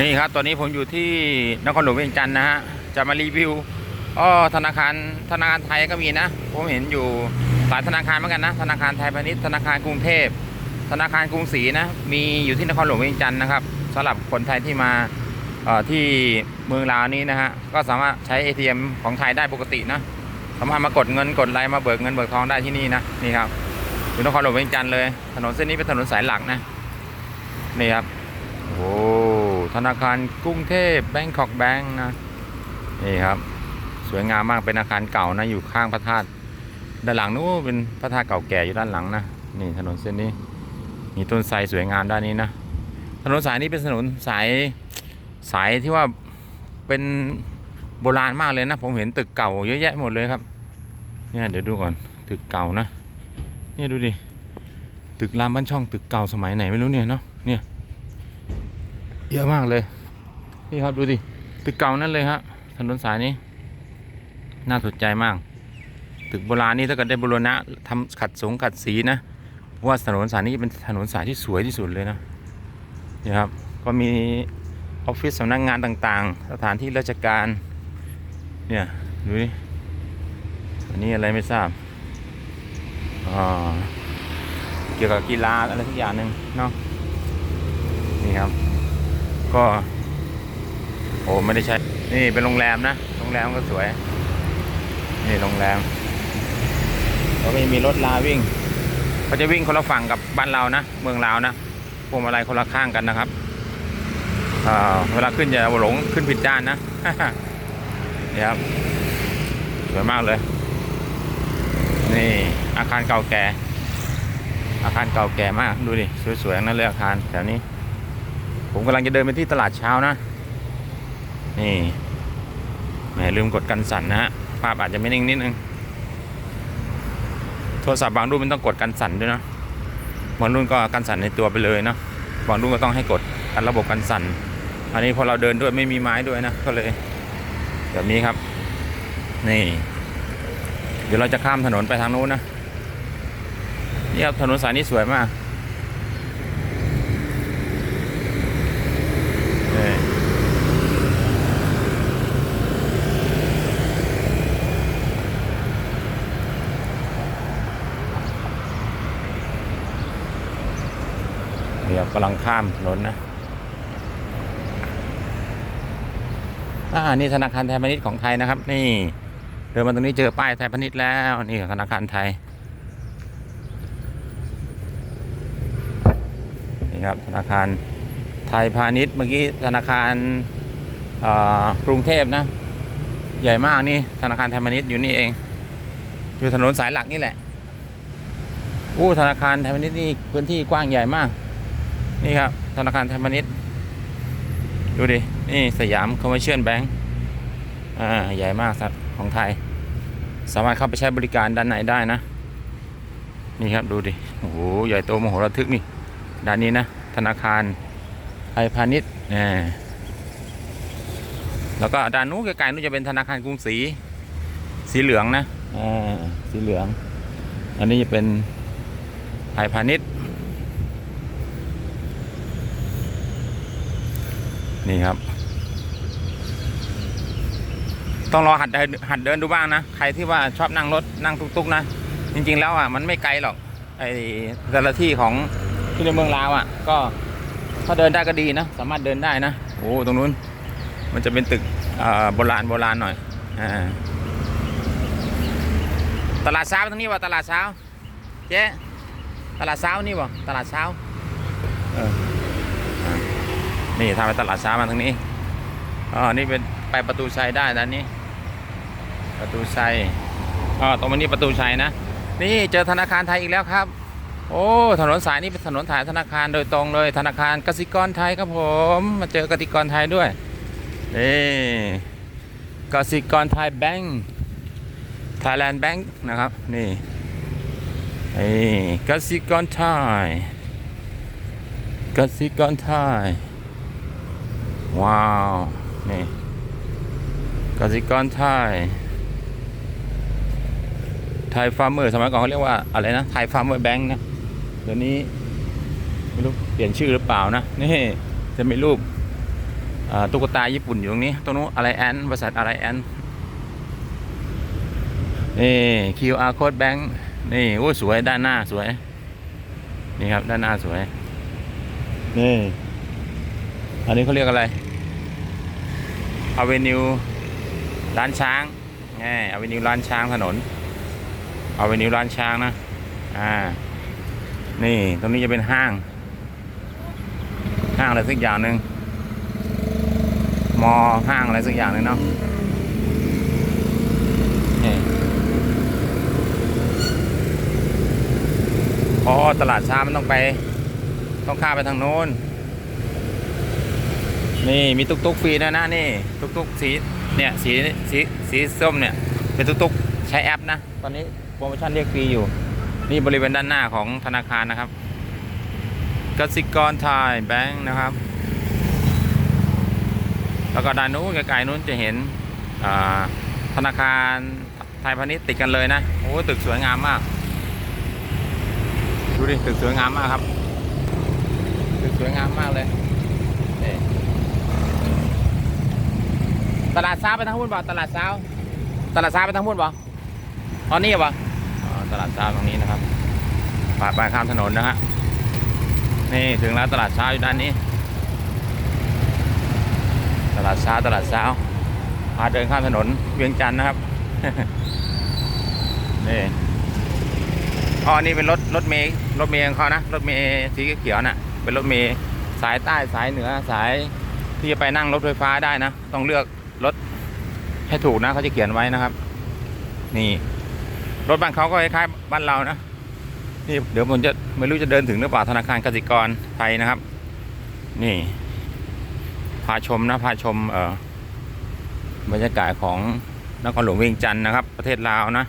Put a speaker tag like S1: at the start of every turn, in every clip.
S1: นี่ครับตอนนี้ผมอยู่ที่นครหลวงเวียงจันทร์นะฮะ จะมารีวิวอ๋อธนาคารธนาคารไทยก็มีนะ ผมเห็นอยู่หลายธนาคารเหมือนกันนะ ธนาคารไทยพาณิชย์ธนาคารกรุงเทพ ธนาคารกรุงศรีนะ มีอยู่ที่นครหลวงเวียงจันทร์นะครับสำหรับคนไทยที่มาที่เมืองลาวนี้นะฮะ ก็สามารถใช้ ATM ของไทยได้ปกตินะ สามารถมากดเงินกดอะไรมาเบิกเงินเบิกทองได้ที่นี่นะ นี่ครับ อยู่นครหลวงเวียงจันทร์เลย ถนนเส้นนี้เป็นถนนสายหลักนะ นี่ครับ โอ้ ธนาคารกรุงเทพแบงคอกแบงค์นะนี่ครับ สวยงามมากเป็นอาคารเก่านะอยู่ข้างพระธาตุด้านหลังนู้นเป็นพระธาตุเก่าแก่อยู่ด้านหลังนะนี่ถนนเส้นนี้ มีต้นไทรสวยงามด้านนี้นะถนนสายนี้เป็นถนนสายสายที่ว่าเป็นโบราณมากเลยนะ ผมเห็นตึกเก่าเยอะแยะหมดเลยครับเนี่ยเดี๋ยวดูก่อนตึกเก่านะเนี่ยดูดิตึกรามบ้านช่องตึกเก่าสมัยไหนไม่รู้เนี่ยเนาะเนี่ย เยอะมากเลย นี่ครับดูดิตึกเก่านั่นเลยฮะถนนสายนี้ น่าสนใจมาก ตึกโบราณนี่ถ้าเกิดได้บูรณะทำขัดสงขัดสีนะว่าถนนสายนี้เป็นถนนสายที่สวยที่สุดเลยนะนี่ครับก็มีออฟฟิศสำนักงานต่างๆ สถานที่ราชการเนี่ยดูดิอันนี้อะไรไม่ทราบเกี่ยวกับกีฬาอะไรทุกอย่างหนึ่งเนาะนี่ครับ ก็ โอ้ไม่ได้ใช้ นี่เป็นโรงแรมนะ โรงแรมก็สวย นี่โรงแรมก็ไม่มีรถลาวิ่งเขาจะวิ่งคนละฝั่งกับบ้านเรานะ เมืองลาวนะพวงมาลัยคนละข้างกันนะครับเวลาขึ้นอย่าหลงขึ้นผิดด้านนะนี่ครับสวยมากเลย นี่อาคารเก่าแก่ อาคารเก่าแก่มาก ดูดิ สวยๆนั่นเลยอาคารแถวนี้ ผมกำลังจะเดินไปที่ตลาดเช้านะ นี่แหมลืมกดกันสั่นนะฮะภาพอาจจะไม่นิ่งนิดนึง โทรศัพท์บางรุ่นมันต้องกดกันสั่นด้วยนะบางรุ่นก็กันสั่นในตัวไปเลยเนาะบางรุ่นก็ต้องให้กดกันระบบกันสั่น อันนี้พอเราเดินด้วยไม่มีไม้ด้วยนะก็เลยแบบนี้ครับ นี่ เดี๋ยวเราจะข้ามถนนไปทางนู้นนะนี่ครับถนนสายนี้สวยมากนี่เดี๋ยวกำลังข้ามถนนนะอ่านี่ธนาคารไทยพาณิชย์ของไทยนะครับ นี่เดินมาตรงนี้เจอป้ายไทยพาณิชย์แล้วนี่ธนาคารไทยนี่ครับธนาคารไทยพาณิชย์เมื่อกี้ธนาคารอ่อกรุงเทพนะ ใหญ่มากนี่ธนาคารไทยพาณิชย์อยู่นี่เอง อยู่ถนนสายหลักนี่แหละอู้ธนาคารไทยพาณิชย์นี่พื้นที่กว้างใหญ่มาก นี่ครับ ธนาคารไทยพาณิชย์ ดูดิ นี่สยามคอมเมอร์เชียลแบงก์อ่า ใหญ่มากครับของไทย สามารถเข้าไปใช้บริการด้านในได้นะ นี่ครับดูดิ โอ้โห ใหญ่โตมโหฬารทึกนี่ ด้านนี้นะ ธนาคารไทยพาณิชย์อ่าแล้วก็ด้านนู้นไกลๆนู้นจะเป็นธนาคารกรุงศรี สีเหลืองนะอ่าสีเหลือง อันนี้จะเป็นไทยพาณิชย์ นี่ครับ ต้องรอหัดเดินหัดเดินดูบ้างนะ ใครที่ว่าชอบนั่งรถนั่งตุกๆนะ จริง ๆ แล้วอะมันไม่ไกลหรอก ไอ้แต่ละที่ของที่ในเมืองลาวอะ ก็ถ้าเดินได้ก็ดีนะ สามารถเดินได้นะ โอ้ตรงนู้น มันจะเป็นตึกโบราณโบราณหน่อยอตลาดเช้าตรงนี้วะตลาดเช้าเจ๊ตลาดเช้านี่วะตลาดเช้าเอออ่า นี่ทางไปตลาดเช้ามาทางนี้อ๋อนี่เป็นไปประตูชัยได้ด้านนี้ประตูชัยอ๋อตรงนี้ประตูชัยนะ นี่เจอธนาคารไทยอีกแล้วครับ โอ้ ถนนสายนี้เป็นถนนสายธนาคารโดยตรงเลย ธนาคารกสิกรไทยครับผม มาเจอกสิกรไทยด้วย นี่กสิกรไทยแบงค์ไทยแลนด์แบงค์นะครับ นี่นี่กสิกรไทยกสิกรไทย ว้าว นี่กสิกรไทย ไทยฟาร์มเมอร์สมัยก่อนเขาเรียกว่าอะไรนะ ไทยฟาร์มเมอร์แบงค์นะ เดี๋ยวนี้ ไม่รู้เปลี่ยนชื่อหรือเปล่านะ นี่ จะมีรูปตุ๊กตาญี่ปุ่นอยู่ตรงนี้ ตรงนู้นอะไรแอนบริษัทอะไรแอนนี่ QR code bank นี่โอ้สวยด้านหน้าสวย นี่ครับด้านหน้าสวย นี่ อันนี้เขาเรียกอะไร อเวนิวร้านช้างง่อเวนิวร้านช้างถนนอเวนิวร้านช้างนะ อ่า นี่ตรงนี้จะเป็นห้าง ห้างอะไรสักอย่างหนึ่งมอห้างอะไรสักอย่างหนึ่งเนาะนี่พอตลาดช้ามันต้องไป ต้องข้ามไปทางโน้น นี่มีตุกตุกฟรีนะนะนี่ตุกตุกสีเนี่ยสีสีสีส้มเนี่ยเป็นตุกตุกใช้แอปนะ ตอนนี้โปรโมชั่นเรียกฟรีอยู่ นี่บริเวณด้านหน้าของธนาคารนะครับกสิกรไทยแบงค์นะครับ แล้วก็ด้านนู้นไกลๆนู้นจะเห็นธนาคารไทยพาณิชย์ติดกันเลยนะโอ้ตึกสวยงามมาก ดูดิตึกสวยงามมากครับ ตึกสวยงามมากเลยนี่ ตลาดเช้าไปทางหุ้นบ่ตลาดเช้าตลาดเช้าไปทางหุ้นบ่อ๋อนี่บ่ตลาดเช้าตรงนี้นะครับปาดไปข้ามถนนนะฮะนี่ถึงแล้วตลาดเช้าอยู่ด้านนี้ ตลาดเช้าตลาดเช้าพาเดินข้ามถนนเวียงจันทร์นะครับนี่อ๋อนี่เป็นรถรถเมย์รถเมย์ของเขานะรถเมย์สีเขียวน่ะ เป็นรถเมย์สายใต้สายเหนือสายที่จะไปนั่งรถไฟฟ้าได้นะ ต้องเลือก รถให้ถูกนะเขาจะเขียนไว้นะครับ นี่ รถบ้านเขาก็คล้ายๆบ้านเรานะนี่เดี๋ยวผมจะไม่รู้จะเดินถึงหรือเปล่าธนาคารกสิกรไทยนะครับ นี่พาชมนะพาชมเอ่อบรรยากาศของนครหลวงเวียงจันทร์นะครับ ประเทศลาวนะ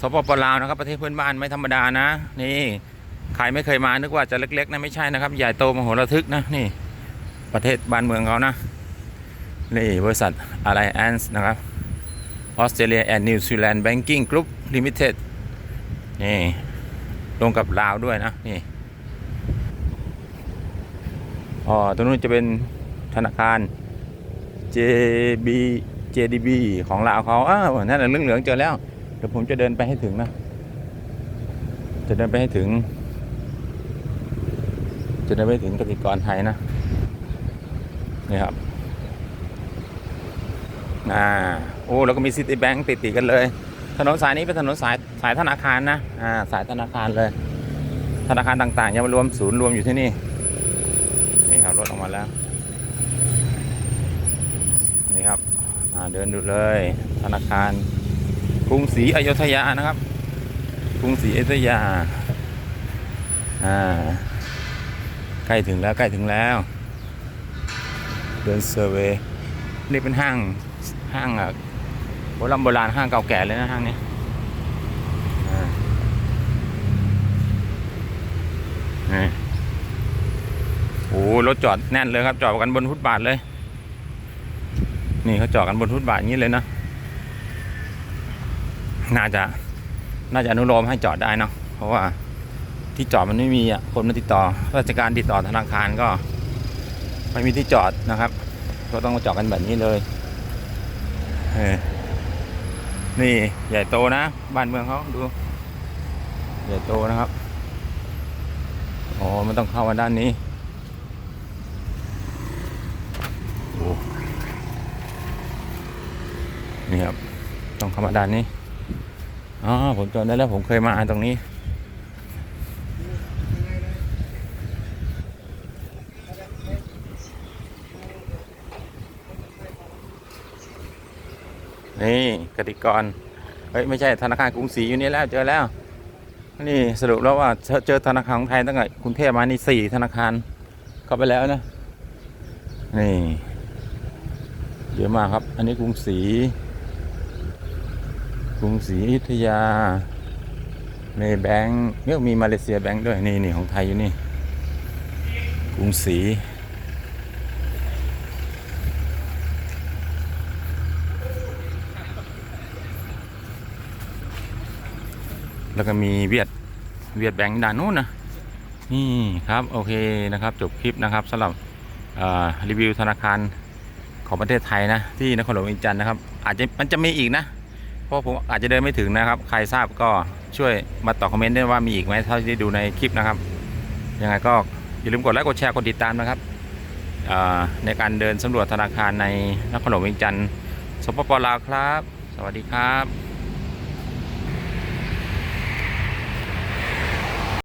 S1: สปปลาวนะครับ ประเทศเพื่อนบ้านไม่ธรรมดานะ นี่ใครไม่เคยมานึกว่าจะเล็กๆนะไม่ใช่นะครับ ใหญ่โตมโหฬารทึกนะนี่ ประเทศบ้านเมืองเขานะ นี่บริษัท Alliance นะครับออสเตรเลียแอนด์นิวซีแลนด์แบงกิ้งกรุ๊ปลิมิเต็ดนี่ลงกับลาวด้วยนะนี่อ๋อตรงนู้นจะเป็นธนาคาร JB JDB ของลาวเขาอ้าวนั่นแหละเหลืองๆเจอแล้ว เดี๋ยวผมจะเดินไปให้ถึงนะ จะเดินไปให้ถึง จะเดินไปถึงกสิกรไทยนะนี่ครับ อ่าโอ้แล้วก็มีซิตี้แบงก์ติดติดๆกันเลย ถนนสายนี้เป็นถนนสายสายธนาคารนะอ่าสายธนาคารเลย ธนาคารต่างๆยังมารวมศูนย์รวมอยู่ที่นี่นี่ครับรถออกมาแล้วนี่ครับอ่าเดินดูเลย ธนาคารกรุงศรีอยุธยานะครับกรุงศรีอยุธยาอ่าใกล้ถึงแล้วใกล้ถึงแล้ว เดินเซอร์เวย์นี่เป็นห้าง ห้างอะโบราณโบราณห้างเก่าแก่เลยนะห้างนี้นี่โอ้รถจอดแน่นเลยครับ จอดกันบนฟุตบาทเลย นี่เขาจอดกันบนฟุตบาทอย่างนี้เลยนะน่าจะน่าจะอนุโลมให้จอดได้เนาะเพราะว่าที่จอดมันไม่มีอะคนมาติดต่อ ราชการติดต่อธนาคารก็ ไม่มีที่จอดนะครับ ก็ต้องมาจอดกันแบบนี้เลย นี่ใหญ่โตนะ บ้านเมืองเขาดู ใหญ่โตนะครับอ๋อมันต้องเข้ามาด้านนี้โอ้นี่ครับ ต้องเข้ามาด้านนี้อ๋อผมจำได้แล้วผมเคยมาตรงนี้ นี่กติกรเฮ้ยไม่ใช่ธนาคารกรุงศรีอยู่นี่แล้วเจอแล้ว นี่สรุปแล้วว่าเจอธนาคารของไทยตั้งแต่กรุงเทพมานี่สี่ธนาคารเข้าไปแล้วนะนี่เยอะมากครับ อันนี้กรุงศรีกรุงศรีอยุธยาในแบงก์เนี่ยมีมาเลเซียแบงก์ด้วยนี่นี่ของไทยอยู่นี่กรุงศรี แล้วก็มีเวียดเวียดแบงค์ด้านนู้นนะนี่ครับโอเคนะครับจบคลิปนะครับสำหรับรีวิวธนาคารของประเทศไทยนะที่นครหลวงเวียงจันทร์นะครับ อาจจะมันจะมีอีกนะเพราะผมอาจจะเดินไม่ถึงนะครับ ใครทราบก็ช่วยมาตอบคอมเมนต์ด้วยว่ามีอีกไหมเท่าที่ดูในคลิปนะครับยังไงก็อย่าลืมกดไลค์กดแชร์กดติดตามนะครับในการเดินสำรวจธนาคารในนครหลวงเวียงจันทร์สปปลาวครับ สวัสดีครับ